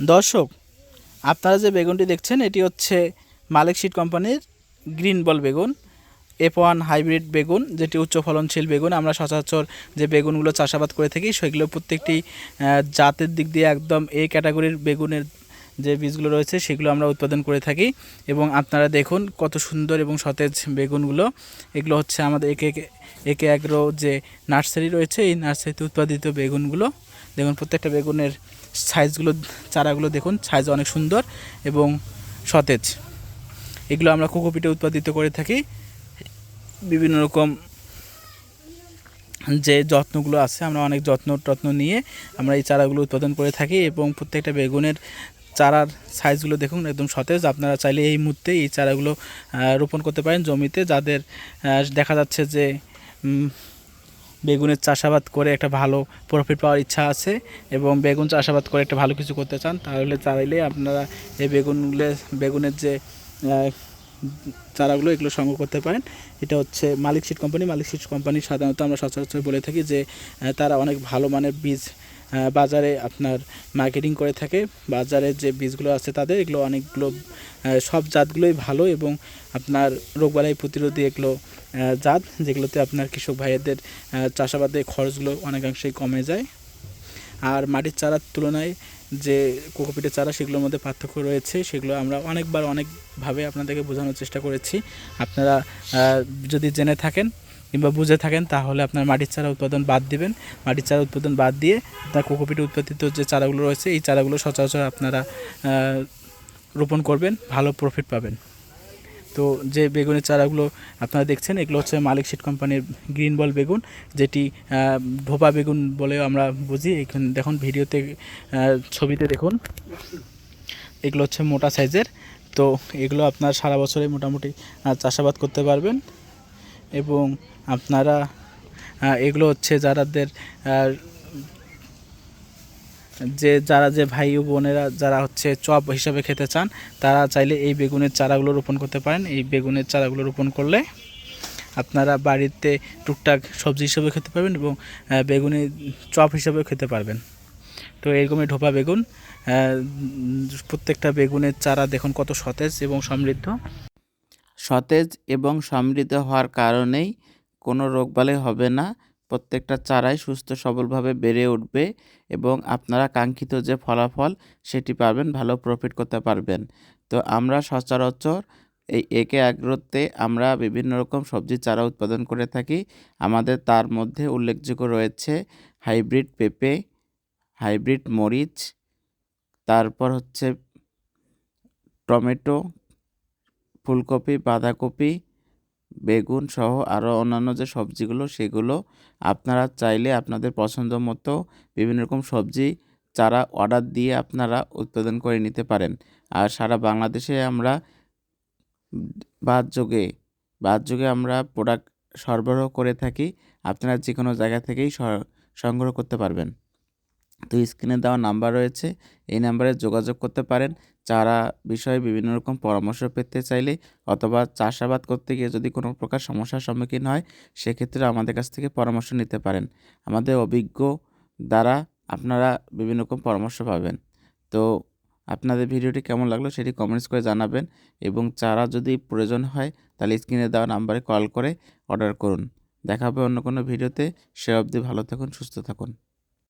দর্শক, আপনারা যে বেগুনটি দেখছেন, এটি হচ্ছে মালিক সিড কোম্পানির গ্রিন বল বেগুন এফ ওয়ান হাইব্রিড বেগুন, যেটি উচ্চ ফলনশীল বেগুন। আমরা সচরাচর যে বেগুনগুলো চাষাবাদ করে থাকি, সেগুলো প্রত্যেকটি জাতের দিক দিয়ে একদম এ ক্যাটাগরির বেগুনের যে বীজগুলো রয়েছে, সেগুলো আমরা উৎপাদন করে থাকি। এবং আপনারা দেখুন কত সুন্দর এবং সতেজ বেগুনগুলো। এগুলো হচ্ছে আমাদের একে একে এগ্রো যে নার্সারি রয়েছে, এই নার্সারিতে উৎপাদিত বেগুনগুলো। দেখুন, প্রত্যেকটা বেগুনের সাইজগুলো, চারাগুলো দেখুন সাইজ অনেক সুন্দর এবং সতেজ। এগুলো আমরা কোকোপিটে উৎপাদিত করে থাকি। বিভিন্ন রকম যে যত্নগুলো আছে, আমরা অনেক যত্ন টত্ন নিয়ে আমরা এই চারাগুলো উৎপাদন করে থাকি এবং প্রত্যেকটা বেগুনের চারার সাইজগুলো দেখুন, একদম সতেজ। আপনারা চাইলে এই মুহূর্তে এই চারাগুলো রোপণ করতে পারেন জমিতে। যাদের দেখা যাচ্ছে যে বেগুনের চাষাবাদ করে একটা ভালো প্রফিট পাওয়ার ইচ্ছা আছে এবং বেগুন চাষাবাদ করে একটা ভালো কিছু করতে চান, তাহলে চাইলে আপনারা এই বেগুনগুলো, বেগুনের যে চারাগুলো এগুলো সংগ্রহ করতে পারেন। এটা হচ্ছে Malik seed company. Malik seed company সাধারণত আমরা সচরাচর বলে থাকি যে তারা অনেক ভালো মানের বীজ বাজারে আপনার মার্কেটিং করে থাকে। বাজারে যে বীজগুলো আছে তাদের, এগুলো অনেকগুলো সব জাতগুলোই ভালো এবং আপনার রোগবালাই প্রতিরোধী এগুলো জাত, যেগুলোতে আপনার কৃষক ভাইয়েদের চাষাবাদে খরচগুলো অনেকাংশেই কমে যায়। আর মাটির চারার তুলনায় যে কোকোপিটের চারা, সেগুলোর মধ্যে পার্থক্য রয়েছে, সেগুলো আমরা অনেকবার অনেকভাবে আপনাদেরকে বোঝানোর চেষ্টা করেছি। আপনারা যদি জেনে থাকেন কিংবা বুঝে থাকেন, তাহলে আপনার মাটির চারা উৎপাদন বাদ দিবেন। মাটির চারা উৎপাদন বাদ দিয়ে আপনার কোকোপিটে উৎপাদিত যে চারাগুলো রয়েছে, এই চারাগুলো সচরাচর আপনারা রোপণ করবেন, ভালো প্রফিট পাবেন। তো যে বেগুনের চারাগুলো আপনারা দেখছেন, এগুলো হচ্ছে মালিক সিড কোম্পানির গ্রিন বল বেগুন, যেটি ধোপা বেগুন বলেও আমরা বুঝি। এখানে দেখুন, ভিডিওতে ছবিতে দেখুন। এগুলো হচ্ছে মোটা সাইজের। তো এগুলো আপনার সারা বছরে মোটামুটি চাষাবাদ করতে পারবেন। এবং আপনারা এগুলো হচ্ছে যারাদের যে যারা যে ভাই ও বোনেরা যারা হচ্ছে চপ হিসাবে খেতে চান, তারা চাইলে এই বেগুনের চারাগুলো রোপণ করতে পারেন। এই বেগুনের চারাগুলো রোপণ করলে আপনারা বাড়িতে টুকটাক সবজি হিসেবে খেতে পারবেন এবং বেগুনের চপ হিসেবেও খেতে পারবেন। তো এরকমই ঢোপা বেগুন প্রত্যেকটা বেগুনের চারা দেখুন কত সতেজ এবং সমৃদ্ধ। সতেজ এবং সমৃদ্ধ হওয়ার কারণেই কোনো রোগবালাই হবে না। প্রত্যেকটা চারাই সুস্থ সবলভাবে বেড়ে উঠবে এবং আপনারা কাঙ্ক্ষিত যে ফলাফল সেটি পাবেন ভালো প্রফিট করতে পারবেন। তো আমরা সচরাচর এই একে আগ্রোতে আমরা বিভিন্ন রকম সবজি চারা উৎপাদন করে থাকি। আমাদের তার মধ্যে উল্লেখযোগ্য রয়েছে হাইব্রিড পেঁপে, হাইব্রিড মরিচ, তারপর হচ্ছে টমেটো, ফুলকপি, বাঁধাকপি বেগুন সহ আরও অন্যান্য যে সবজিগুলো, সেগুলো আপনারা চাইলে আপনাদের পছন্দ মতো বিভিন্ন রকম সবজি চারা অর্ডার দিয়ে আপনারা উৎপাদন করে নিতে পারেন। আর সারা বাংলাদেশে আমরা বাদ যোগে বাদ যোগে আমরা প্রোডাক্ট সরবরাহ করে থাকি, আপনারা যে কোনো জায়গা থেকেই সংগ্রহ করতে পারবেন। তো স্ক্রিনে দেওয়া নাম্বার রয়েছে। এই নাম্বারে যোগাযোগ করতে পারেন। চারা বিষয়ে বিভিন্ন রকম পরামর্শ পেতে চাইলে অথবা চাষাবাদ করতে গিয়ে যদি কোনো প্রকার সমস্যার সম্মুখীন হয়, সেক্ষেত্রে আমাদের কাছ থেকে পরামর্শ নিতে পারেন। আমাদের অভিজ্ঞ দ্বারা আপনারা বিভিন্ন রকম পরামর্শ পাবেন। তো আপনাদের ভিডিওটি কেমন লাগল সেটি কমেন্টস করে জানাবেন এবং চারা যদি প্রয়োজন হয়, তাহলে স্ক্রিনে দেওয়া নাম্বারে কল করে অর্ডার করুন। দেখা হবে অন্য কোনো ভিডিওতে। সে অবধি ভালো থাকুন, সুস্থ থাকুন।